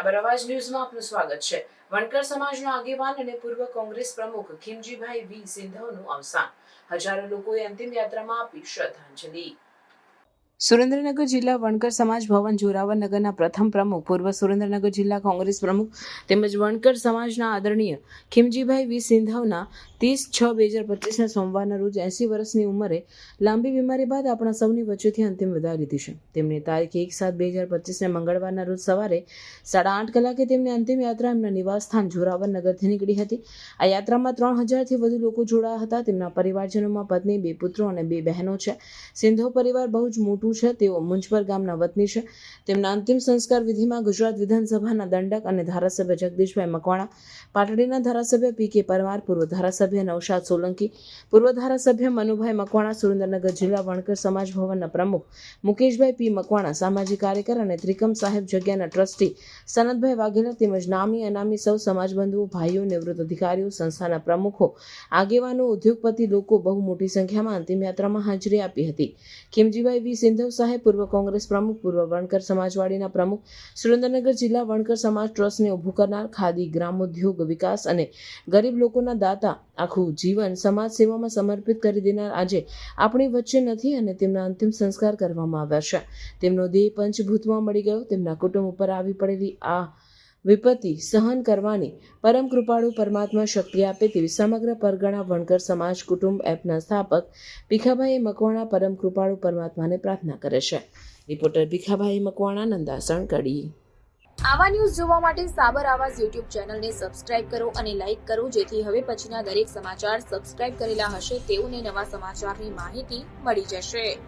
સાબર અવાજ ન્યૂઝમાં આપનું સ્વાગત છે. વણકર સમાજના આગેવાન અને પૂર્વ કોંગ્રેસ પ્રમુખ ખીમજીભાઈ વી સિંધવનું અવસાન. હજારો લોકોએ અંતિમ યાત્રામાં આપી શ્રદ્ધાંજલિ. સુરેન્દ્રનગર જિલ્લા વણકર સમાજ ભવન જોરાવર નગરના પ્રથમ પ્રમુખ, પૂર્વ સુરેન્દ્રનગર જિલ્લા કોંગ્રેસ પ્રમુખ તેમજ વણકર સમાજના આદરણીય ખીમજીભાઈ વી સિંધવના ત્રીસ છ બે હજાર પચીસના સોમવારના રોજ એંસી વર્ષની ઉંમરે લાંબી બીમારી બાદ આપણા સૌની વચ્ચેથી અંતિમ વિદાય લીધી છે. તેમની તારીખ એક સાત બે હજાર પચીસને મંગળવારના રોજ સવારે સાડા આઠ કલાકે તેમની અંતિમ યાત્રા એમના નિવાસસ્થાન જોરાવર નગરથી નીકળી હતી. આ યાત્રામાં ત્રણ હજારથી વધુ લોકો જોડાયા હતા. તેમના પરિવારજનોમાં પત્ની, બે પુત્રો અને બે બહેનો છે. સિંધો પરિવાર બહુ જ મોટું છે, તેઓ મુંજપર ગામના વતની છે. તેમના અંતિમ સંસ્કાર વિધિમાં ગુજરાત વિધાનસભાના દંડક અને ધારાસભ્ય જગદીશભાઈ મકવાણા, પાટડીના ધારાસભ્ય પી કે પરમાર, પૂર્વ ધારાસભ્ય નવશાદ સોલંકી, પૂર્વ ધારાસભ્ય મનુભાઈ મકવાણા, સુરેન્દ્રનગર જિલ્લા વણકર સમાજ ભવનના પ્રમુખ મુકેશભાઈ પી મકવાણા, સામાજિક કાર્યકર અને ત્રિકમ સાહેબ જગ્યાના ટ્રસ્ટી સનતભાઈ વાઘેલા તેમજ નામી અનામી સૌ સમાજબંધુઓ, ભાઈઓ, નિવૃત્ત અધિકારીઓ, સંસ્થાના પ્રમુખો, આગેવાનો, ઉદ્યોગપતિ લોકો બહુ મોટી સંખ્યામાં અંતિમ યાત્રામાં હાજરી આપી હતી. ખીમજીભાઈ વી સિંધવ સાહેબ પૂર્વ કોંગ્રેસ પ્રમુખ, પૂર્વ વણકર સમાજવાડીના પ્રમુખ, સુરેન્દ્રનગર જિલ્લા વણકર સમાજ ટ્રસ્ટને ઊભું કરનાર ખાદી ગ્રામોદ્યોગ વિકાસ અને ગરીબ લોકોના દાતા આખું જીવન સમાજ સેવામાં સમર્પિત કરી દેનાર આજે આપણી વચ્ચે નથી અને તેમના અંતિમ સંસ્કાર કરવામાં આવ્યા છે. તેમનો દેહ પંચભૂતમાં મળી ગયો. તેમના કુટુંબ ઉપર આવી પડેલી આ વિપત્તિ સહન કરવાની પરમ કૃપાળુ પરમાત્મા શક્તિ આપે તેવી સમગ્ર પરગણા વણકર સમાજ કુટુંબ એપના સ્થાપક ભીખાભાઈ મકવાણા પરમ કૃપાળુ પરમાત્માને પ્રાર્થના કરે છે. રિપોર્ટર ભીખાભાઈ મકવાણા, નંદાસણ કડી. આવા ન્યૂઝ જોવા માટે સાબર આવાજ યુટ્યુબ ચેનલને સબસ્ક્રાઇબ કરો અને લાઇક કરો, જેથી હવે પછીના દરેક સમાચાર સબસ્ક્રાઇબ કરેલા હશે તેઓને નવા સમાચારની માહિતી મળી જશે.